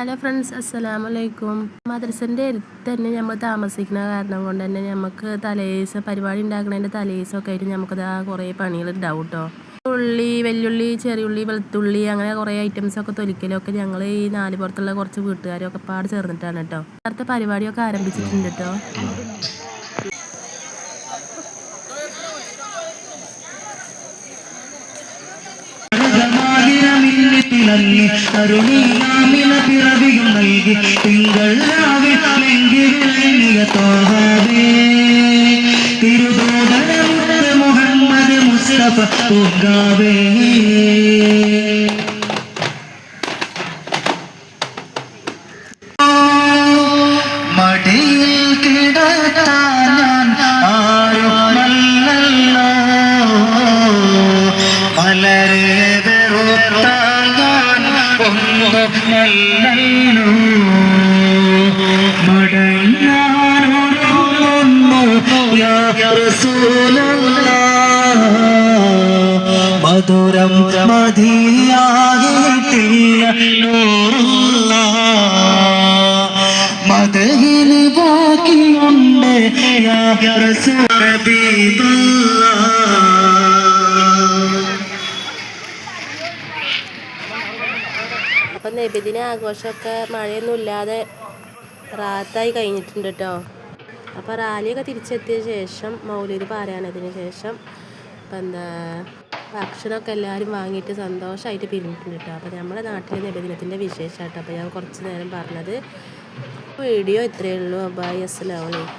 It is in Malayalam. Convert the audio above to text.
ഹലോ ഫ്രണ്ട്സ് അസ്സലാമു അലൈക്കും മദ്രസന്റെ അടുത്ത് തന്നെ നമ്മൾ താമസിക്കുന്ന കാരണം കൊണ്ട് തന്നെ നമുക്ക് തലേസ് പരിപാടി ഉണ്ടാക്കുന്നതിന്റെ തലേസൊക്കെ ആയിട്ട് നമുക്ക് ആ കുറേ പണികൾ ഉണ്ടാവും കേട്ടോ ഉള്ളി വെല്ലുള്ളി ചെറിയുള്ളി വെളുത്തുള്ളി അങ്ങനെ കുറേ ഐറ്റംസൊക്കെ തൊലിക്കലൊക്കെ ഞങ്ങൾ ഈ നാല് പുറത്തുള്ള കുറച്ച് വീട്ടുകാരൊക്കെ പാട് ചേർന്നിട്ടാണ് കേട്ടോ നേരത്തെ പരിപാടിയൊക്കെ ആരംഭിച്ചിട്ടുണ്ട് കേട്ടോ തിളങ്ങി അരുണീനാമിന പിറവിയും നൽകി. തിങ്കൾ തിരുതോടനമുത്ത് മുഹമ്മദ് മുസ്തഫ തൂങ്കാവേ മടിയിൽ കിടത്താൻ ഒന്നുമല്ലല്ലോ മടങ്ങാനൊരുങ്ങുന്നു. മധുരം മതിയായിട്ടില്ല മതയിൽ ബാക്കിയുണ്ട് യാ റസൂൽ. അപ്പം നബിദിന ആഘോഷമൊക്കെ മഴയൊന്നും ഇല്ലാതെ റാത്തായി കഴിഞ്ഞിട്ടുണ്ട് കേട്ടോ. അപ്പോൾ റാലിയൊക്കെ തിരിച്ചെത്തിയ ശേഷം മൗലൂര് പാരായണത്തിന് ശേഷം ഇപ്പം എന്താ ഭക്ഷണമൊക്കെ എല്ലാവരും വാങ്ങിയിട്ട് സന്തോഷമായിട്ട് പിരിഞ്ഞിട്ടുണ്ട് കേട്ടോ. അപ്പോൾ നമ്മുടെ നാട്ടിലെ നബിദിനത്തിന്റെ വിശേഷമായിട്ടോ അപ്പോൾ ഞാൻ കുറച്ച് നേരം പറഞ്ഞത്. വീഡിയോ ഇത്രയേ ഉള്ളൂ. ബൈ അസ്സലാമലൈക്കും